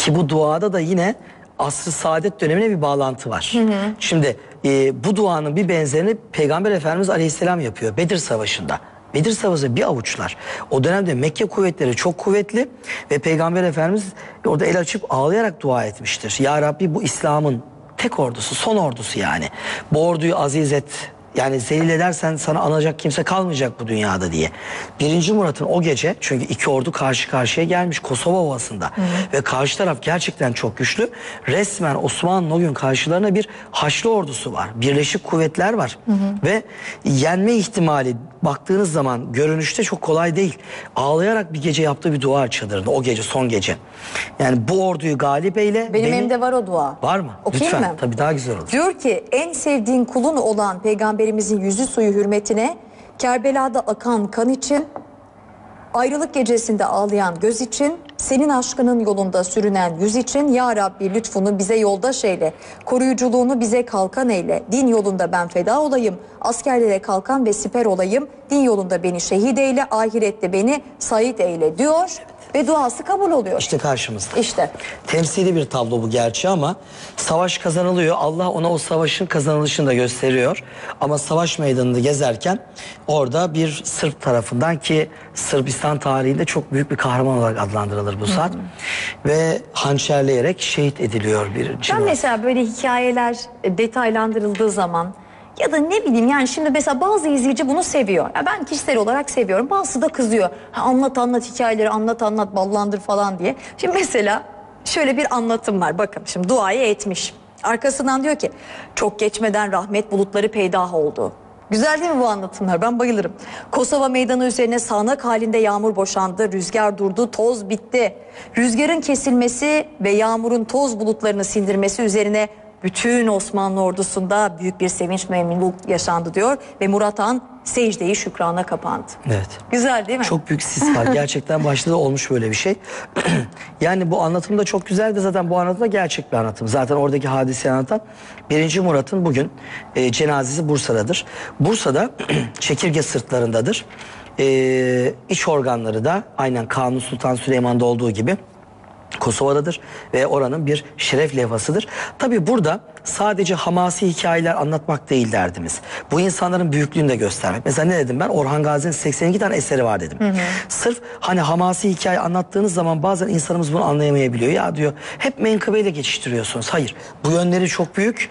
Ki bu duada da yine asr-ı saadet dönemine bir bağlantı var. Şimdi e, bu duanın bir benzerini Peygamber Efendimiz Aleyhisselam yapıyor Bedir Savaşı'nda. Bedir Savaşı bir avuçlar. O dönemde Mekke kuvvetleri çok kuvvetli ve Peygamber Efendimiz orada el açıp ağlayarak dua etmiştir. Ya Rabbi bu İslam'ın tek ordusu, son ordusu yani. Bu orduyu aziz et, yani zelil edersen sana anacak kimse kalmayacak bu dünyada diye. Birinci Murat'ın o gece çünkü iki ordu karşı karşıya gelmiş Kosova Ovası'nda. Ve karşı taraf gerçekten çok güçlü. Resmen Osmanlı'nın o gün karşılarına bir Haçlı ordusu var. Birleşik kuvvetler var. Ve yenme ihtimali baktığınız zaman görünüşte çok kolay değil. Ağlayarak bir gece yaptığı bir dua çadırında o gece son gece. Yani bu orduyu galip eyle. Benim beni- elimde var o dua. Var mı? Okuyayım Lütfen. mı? Tabii daha güzel olur. Diyor ki en sevdiğin kulun olan peygamberimizin yüzü suyu hürmetine Kerbela'da akan kan için ayrılık gecesinde ağlayan göz için senin aşkının yolunda sürünen yüz için ya Rabbi lütfunu bize yoldaş eyle koruyuculuğunu bize kalkan eyle din yolunda ben feda olayım askerlere kalkan ve siper olayım din yolunda beni şehit eyle ahirette beni sayit eyle diyor ve duası kabul oluyor. İşte karşımızda. İşte. Temsili bir tablo bu gerçi ama savaş kazanılıyor. Allah ona o savaşın kazanılışını da gösteriyor. Ama savaş meydanında gezerken orada bir Sırp tarafından ki Sırbistan tarihinde çok büyük bir kahraman olarak adlandırılır bu zat. Ve hançerleyerek şehit ediliyor bir Ben civan. mesela böyle hikayeler detaylandırıldığı zaman ya da ne bileyim yani şimdi mesela bazı izleyici bunu seviyor. Ya ben kişisel olarak seviyorum. Bazısı da kızıyor. Ha, anlat anlat hikayeleri anlat anlat ballandır falan diye. Şimdi mesela şöyle bir anlatım var. Bakın şimdi duayı etmiş. Arkasından diyor ki çok geçmeden rahmet bulutları peydah oldu. Güzel değil mi bu anlatımlar? Ben bayılırım. Kosova meydanı üzerine sağanak halinde yağmur boşandı, rüzgar durdu, toz bitti. Rüzgarın kesilmesi ve yağmurun toz bulutlarını sindirmesi üzerine bütün Osmanlı ordusunda büyük bir sevinç memnunluk yaşandı diyor ve Murat Han secdeyi şükrana kapandı. Evet. Güzel değil mi? Çok büyük sis var. Gerçekten başta da olmuş böyle bir şey. yani bu anlatım da çok güzel de zaten bu anlatım da gerçek bir anlatım. Zaten oradaki hadiseyi anlatan birinci Murat'ın bugün e, cenazesi Bursa'dadır. Bursa'da çekirge sırtlarındadır. E, iç organları da aynen Kanuni Sultan Süleyman'da olduğu gibi Kosova'dadır ve oranın bir şeref levhasıdır. Tabi burada sadece hamasi hikayeler anlatmak değil derdimiz. Bu insanların büyüklüğünü de göstermek. Mesela ne dedim ben? Orhan Gazi'nin 82 tane eseri var dedim. Sırf hani hamasi hikaye anlattığınız zaman bazen insanımız bunu anlayamayabiliyor. Ya diyor hep menkıbeyle geçiştiriyorsunuz. Hayır bu yönleri çok büyük